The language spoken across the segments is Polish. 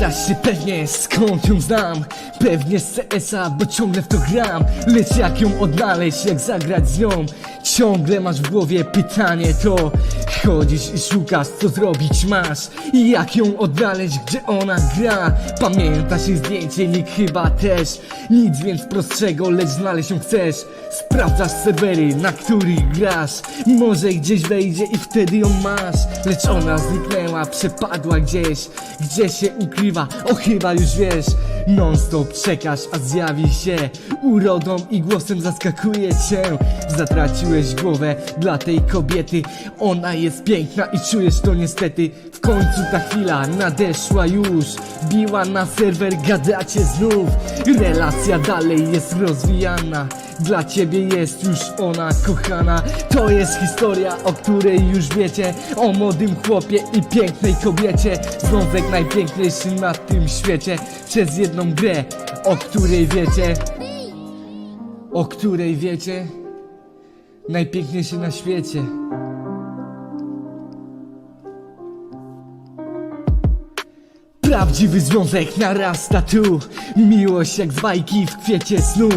Pytasz się pewnie skąd ją znam. Pewnie z CS-a, bo ciągle w to gram. Lecz jak ją odnaleźć, jak zagrać z nią? Ciągle masz w głowie pytanie to Chodzisz i szukasz co zrobić masz I jak ją odnaleźć, gdzie ona gra. Pamiętasz jej zdjęcie, nikt chyba też. Nic więc prostszego, lecz znaleźć ją chcesz. Sprawdzasz serwery, na których grasz. Może gdzieś wejdzie i wtedy ją masz. Lecz ona zniknęła, przepadła gdzieś. Gdzie się ukrywa, o chyba już wiesz Non stop czekasz, a zjawi się. Urodą i głosem zaskakuje cię. Zatraciłeś głowę dla tej kobiety. Ona jest piękna i czujesz to niestety. W końcu ta chwila nadeszła już. Biła na serwer, gadacie znów. Relacja dalej jest rozwijana dla ciebie jest już ona kochana. To jest historia, o której już wiecie. O młodym chłopie i pięknej kobiecie. Związek najpiękniejszy na tym świecie. Przez jedną grę, o której wiecie. O której wiecie. Najpiękniejszy na świecie Prawdziwy związek narasta tu. Miłość jak z bajki w kwiecie snu.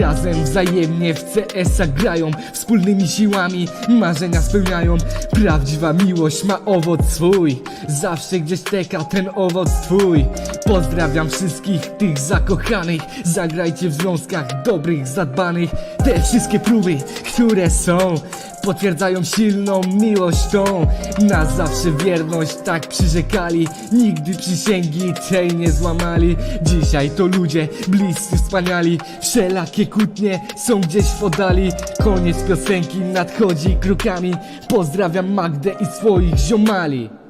Razem wzajemnie w CS-a grają. Wspólnymi siłami marzenia spełniają. Prawdziwa miłość ma owoc swój. Zawsze gdzieś teka ten owoc twój. Pozdrawiam wszystkich tych zakochanych. Zagrajcie w związkach dobrych, zadbanych. Te wszystkie próby, które są Potwierdzają silną miłość tą Na zawsze wierność tak przyrzekali. Nigdy przysięgi tej nie złamali. Dzisiaj to ludzie bliscy wspaniali. Wszelakie kłótnie są gdzieś w oddali. Koniec piosenki nadchodzi krokami. Pozdrawiam Magdę i swoich ziomali